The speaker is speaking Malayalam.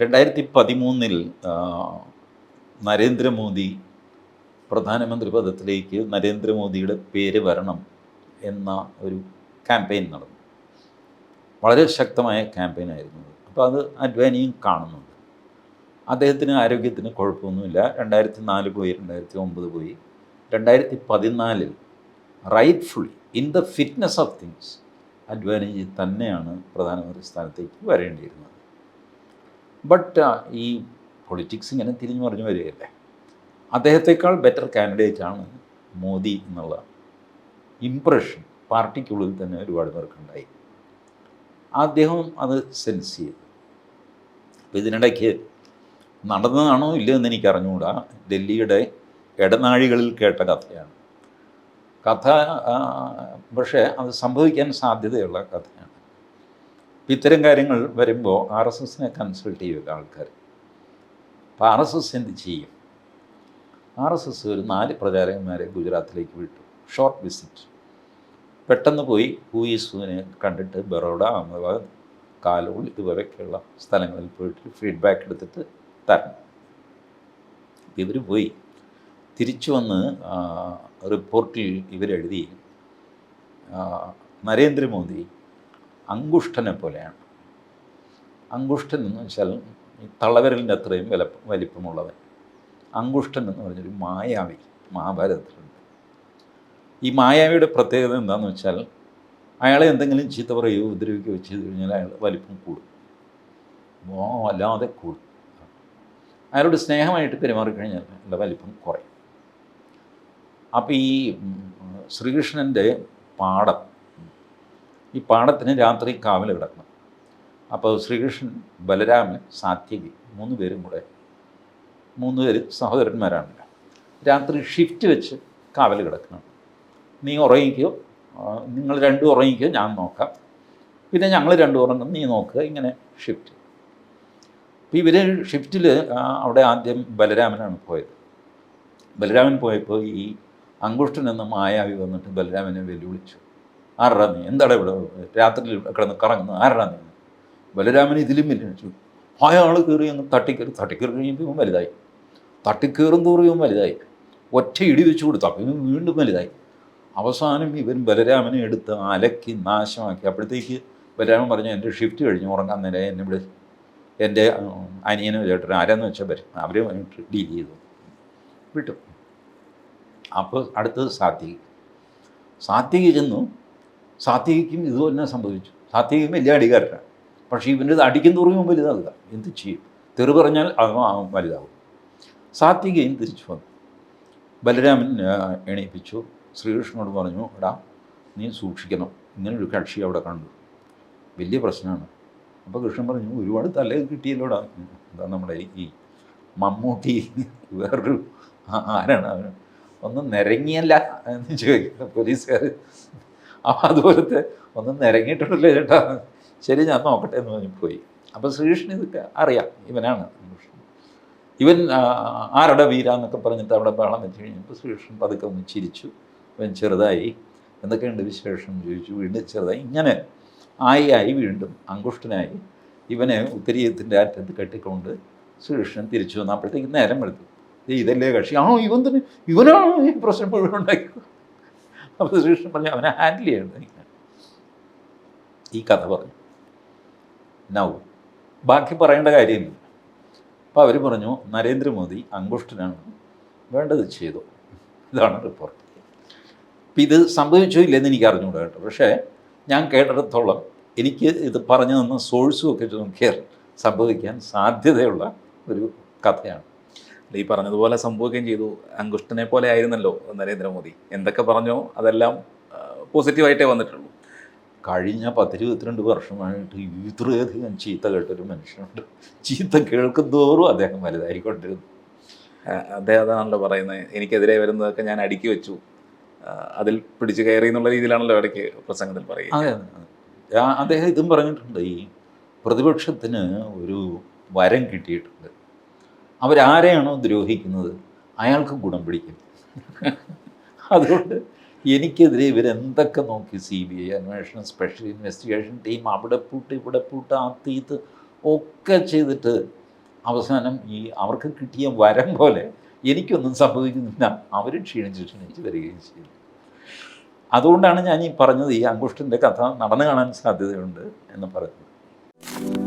രണ്ടായിരത്തി പതിമൂന്നിൽ നരേന്ദ്രമോദി പ്രധാനമന്ത്രി പദത്തിലേക്ക് നരേന്ദ്രമോദിയുടെ പേര് വരണം എന്ന ഒരു ക്യാമ്പയിൻ നടന്നു. വളരെ ശക്തമായ ക്യാമ്പയിനായിരുന്നു അപ്പോൾ അത്. അഡ്വാനിയും കാണുന്നുണ്ട്. അദ്ദേഹത്തിന് ആരോഗ്യത്തിന് കുഴപ്പമൊന്നുമില്ല. രണ്ടായിരത്തി നാല് പോയി രണ്ടായിരത്തി ഒമ്പത് പോയി. രണ്ടായിരത്തി പതിനാലിൽ rightfully in the fitness of things Advaniji തന്നെയാണ് പ്രധാനമന്ത്രി സ്ഥാനത്തേക്ക് വരേണ്ടിയിരുന്നത്. ബട്ട് ഈ പൊളിറ്റിക്സ് ഇങ്ങനെ തിരിഞ്ഞു പറഞ്ഞു വരികയല്ലേ? അദ്ദേഹത്തെക്കാൾ ബെറ്റർ കാൻഡിഡേറ്റ് ആണ് മോദി എന്നുള്ള ഇംപ്രഷൻ പാർട്ടിക്കുള്ളിൽ തന്നെ ഒരുപാട് പേർക്കുണ്ടായി. അദ്ദേഹം അത് സെൻസ് ചെയ്തു. അപ്പോൾ ഇതിനിടയ്ക്ക് നടന്നതാണോ ഇല്ലയെന്ന് എനിക്ക് അറിഞ്ഞുകൂടാ. ഡൽഹിയുടെ ഇടനാഴികളിൽ കേട്ട കഥയാണ്. കഥ പക്ഷേ അത് സംഭവിക്കാൻ സാധ്യതയുള്ള കഥയാണ്. അപ്പം ഇത്തരം കാര്യങ്ങൾ വരുമ്പോൾ ആർ എസ് എസിനെ കൺസൾട്ട് ചെയ്യുക ആൾക്കാർ അപ്പോൾ ആർ എസ് എസ് എന്ത് ചെയ്യും? ആർ എസ് എസ് ഒരു നാല് പ്രചാരകന്മാരെ ഗുജറാത്തിലേക്ക് വിട്ടു. ഷോർട്ട് വിസിറ്റ് പെട്ടെന്ന് പോയി ഹൂയിസുവിനെ കണ്ടിട്ട് ബറോഡ അഹമ്മദാബാദ് കാലോൾ ഇതുവരെയൊക്കെയുള്ള സ്ഥലങ്ങളിൽ പോയിട്ട് ഫീഡ്ബാക്ക് എടുത്തിട്ട് തരണം. ഇവർ പോയി. തിരിച്ചു വന്ന് റിപ്പോർട്ടിൽ ഇവരെഴുതി. നരേന്ദ്രമോദി അങ്കുഷ്ഠനെ പോലെയാണ്. അങ്കുഷ്ഠൻ എന്ന് വെച്ചാൽ ഈ തളവരലിന്റെ അത്രയും വില വലിപ്പമുള്ളവൻ. അങ്കുഷ്ഠൻ എന്ന് പറഞ്ഞൊരു മായാവി മഹാഭാരതത്തിലുണ്ട്. ഈ മായാവിയുടെ പ്രത്യേകത എന്താണെന്ന് വെച്ചാൽ അയാളെ എന്തെങ്കിലും ചീത്ത പറയുകയോ ഉപദ്രവിക്കുകയോ ചെയ്തു കഴിഞ്ഞാൽ അയാൾ വലിപ്പം കൂടും. ഓ അല്ലാതെ കൂടും. അയാളോട് സ്നേഹമായിട്ട് പെരുമാറിക്കഴിഞ്ഞാൽ അയാളുടെ വലിപ്പം കുറയും. അപ്പോൾ ഈ ശ്രീകൃഷ്ണന്റെ പാടം ഈ പാടത്തിന് രാത്രി കാവൽ കിടക്കണം. അപ്പോൾ ശ്രീകൃഷ്ണൻ ബലരാമൻ സാത്യകി. മൂന്ന് പേരും കൂടെ. മൂന്ന് പേര് സഹോദരന്മാരാണ്. രാത്രി ഷിഫ്റ്റ് വെച്ച് കാവൽ കിടക്കണം. നീ ഉറങ്ങിക്കോ. നിങ്ങൾ രണ്ടും ഉറങ്ങിക്കോ ഞാൻ നോക്കാം. പിന്നെ ഞങ്ങൾ രണ്ടും ഉറങ്ങും നീ നോക്കുക ഇങ്ങനെ ഷിഫ്റ്റ് അപ്പോൾ ഇവർ ഷിഫ്റ്റിൽ അവിടെ ആദ്യം ബലരാമനാണ് പോയത്. ബലരാമൻ പോയപ്പോൾ ഈ അങ്കുഷ്ടൻ എന്ന മായാവി വന്നിട്ട് ബലരാമനെ വെല്ലുവിളിച്ചു. ആരടാ നീ? എന്താണ് ഇവിടെ? രാത്രിയിൽ കിടന്ന് കറങ്ങുന്നത്? ആരടാ നീ? ബലരാമൻ ഇതിലും വെല്ലുവിളിച്ചു അയാൾ കയറി അങ്ങ് തട്ടിക്കയറി തട്ടിക്കയറി കഴിയുമ്പോൾ വലുതായി. തട്ടിക്കയറും തോറും ഇവൻ വലുതായി. ഒറ്റ ഇടി വെച്ച് കൊടുത്തു. അപ്പം വീണ്ടും വലുതായി. അവസാനം ഇവൻ ബലരാമനെ എടുത്ത് അലക്കി നാശമാക്കി. അപ്പോഴത്തേക്ക് ബലരാമൻ പറഞ്ഞു എന്റെ ഷിഫ്റ്റ് കഴിഞ്ഞ് ഉറങ്ങാൻ നേരെ എന്നെ ഇവിടെ എന്റെ അനിയനെ അനിയനോ ചേട്ടനോ ആരാന്ന് വെച്ചാൽ വരും. അവരെ ഡീൽ ചെയ്തു. വിട്ടു. അപ്പോൾ അടുത്തത് സാത്വികി സാത്വികി ചെന്നു. സാത്വികയ്ക്കും ഇത് തന്നെ സംഭവിച്ചു സാത്വികം വലിയ അടികാരനാണ് പക്ഷേ ഇവന്റെ അടിക്കും തോറും വലുതാകുക എന്ത് ചെയ്യും? തെറി പറഞ്ഞാൽ വലുതാകും സാത്വികയും തിരിച്ചു വന്നു. ബലരാമൻ എണീപ്പിച്ചു. ശ്രീകൃഷ്ണനോട് പറഞ്ഞു എടാ നീ സൂക്ഷിക്കണം. ഇങ്ങനൊരു കക്ഷി അവിടെ കണ്ടു. വലിയ പ്രശ്നമാണ്. അപ്പോൾ കൃഷ്ണൻ പറഞ്ഞു ഒരുപാട് തല കിട്ടിയല്ലോടാ. എന്താ നമ്മുടെ ഈ മമ്മൂട്ടി വേറൊരു ആരാണ് അവൻ ഒന്ന് നിരങ്ങിയല്ല എന്ന് ചോദിക്കുന്നത് പോലീസുകാർ അപ്പോൾ അതുപോലത്തെ ഒന്നും നിരങ്ങിയിട്ടുണ്ടല്ലോ ചേട്ടാ. ശരി ഞാൻ നോക്കട്ടെ എന്ന് പറഞ്ഞ് പോയി. അപ്പോൾ ശ്രീകൃഷ്ണൻ ഇതൊക്കെ അറിയാം. ഇവനാണ് ഇവൻ ആരുടെ വീര എന്നൊക്കെ പറഞ്ഞിട്ട് അവിടെ ബഹളം വെച്ച് കഴിഞ്ഞപ്പോൾ ശ്രീകൃഷ്ണൻ പതുക്കെ ഒന്ന് ചിരിച്ചു. ഇവൻ ചെറുതായി. എന്തൊക്കെയുണ്ട് വിശേഷം? ചോദിച്ചു. വീണ്ടും ചെറുതായി. ഇങ്ങനെ ആയി ആയി വീണ്ടും അങ്കുഷ്ടനായി ഇവനെ ഉത്തരീയത്തിന്റെ അറ്റത്ത് കെട്ടിക്കൊണ്ട് ശ്രീകൃഷ്ണൻ തിരിച്ചു വന്നപ്പോഴത്തേക്ക് നേരം എടുത്തു ഇതല്ലേ കക്ഷി? ആണോ ഇവൻ തന്നെ? ഇവനാണോ ഈ പ്രശ്നം മുഴുവൻ ഉണ്ടാക്കിയത്? അപ്പോൾ ശ്രീകൃഷ്ണൻ പറഞ്ഞു അവനെ ഹാൻഡിൽ ചെയ്യണം ഈ കഥ പറഞ്ഞു. നൗ ബാക്കി പറയേണ്ട കാര്യമില്ല. അപ്പോൾ അവർ പറഞ്ഞു നരേന്ദ്രമോദി അങ്കുഷ്ടനാണ് വേണ്ടത് ചെയ്തു. ഇതാണ് റിപ്പോർട്ട് അപ്പം ഇത് സംഭവിച്ചോ ഇല്ലെന്ന് എനിക്ക് അറിഞ്ഞുകൂടാ കേട്ടോ. പക്ഷേ ഞാൻ കേട്ടിടത്തോളം എനിക്ക് ഇത് പറഞ്ഞു തന്ന സോഴ്സും ഒക്കെ നോക്കിയാൽ സംഭവിക്കാൻ സാധ്യതയുള്ള ഒരു കഥയാണ്. ഈ പറഞ്ഞതുപോലെ സംഭവിക്കുകയും ചെയ്തു. അങ്കുഷ്ടനെ പോലെ ആയിരുന്നല്ലോ നരേന്ദ്രമോദി. എന്തൊക്കെ പറഞ്ഞോ അതെല്ലാം പോസിറ്റീവായിട്ടേ വന്നിട്ടുള്ളൂ. കഴിഞ്ഞ പത്തിരുപത്തിരണ്ട് വർഷമായിട്ട് ഇത്രയധികം ചീത്ത കേട്ടൊരു മനുഷ്യനുണ്ട്. ചീത്ത കേൾക്കും തോറും അദ്ദേഹം വലുതായിക്കൊണ്ടിരുന്നു. അദ്ദേഹം അതാണല്ലോ പറയുന്നത്. എനിക്കെതിരെ വരുന്നതൊക്കെ ഞാൻ അടുക്കി വെച്ചു. അതിൽ പിടിച്ചു കയറി എന്നുള്ള രീതിയിലാണല്ലോ ഇടയ്ക്ക് പ്രസംഗത്തിൽ പറയുക. അതെ അദ്ദേഹം ഇതും പറഞ്ഞിട്ടുണ്ട്. ഈ പ്രതിപക്ഷത്തിന് ഒരു വരം കിട്ടിയിട്ടുണ്ട്. അവരാരെയാണോ ദ്രോഹിക്കുന്നത്? അയാൾക്ക് ഗുണം പിടിക്കും. അതുകൊണ്ട് എനിക്കെതിരെ ഇവരെന്തൊക്കെ നോക്കി സി ബി ഐ അന്വേഷണം സ്പെഷ്യൽ ഇൻവെസ്റ്റിഗേഷൻ ടീം അവിടെ പൂട്ട് ഇവിടെ പൂട്ട് ആ തീത്ത് ഒക്കെ ചെയ്തിട്ട് അവസാനം ഈ അവർക്ക് കിട്ടിയ വരം പോലെ എനിക്കൊന്നും സംഭവിക്കുന്നില്ല. അവർ ക്ഷീണിച്ച് ക്ഷീണിച്ച് വരികയും ചെയ്തു. അതുകൊണ്ടാണ് ഞാൻ ഈ പറഞ്ഞത് ഈ അങ്കുഷ്ടന്റെ കഥ നടന്നു കാണാൻ സാധ്യതയുണ്ട് എന്ന് പറയുന്നത്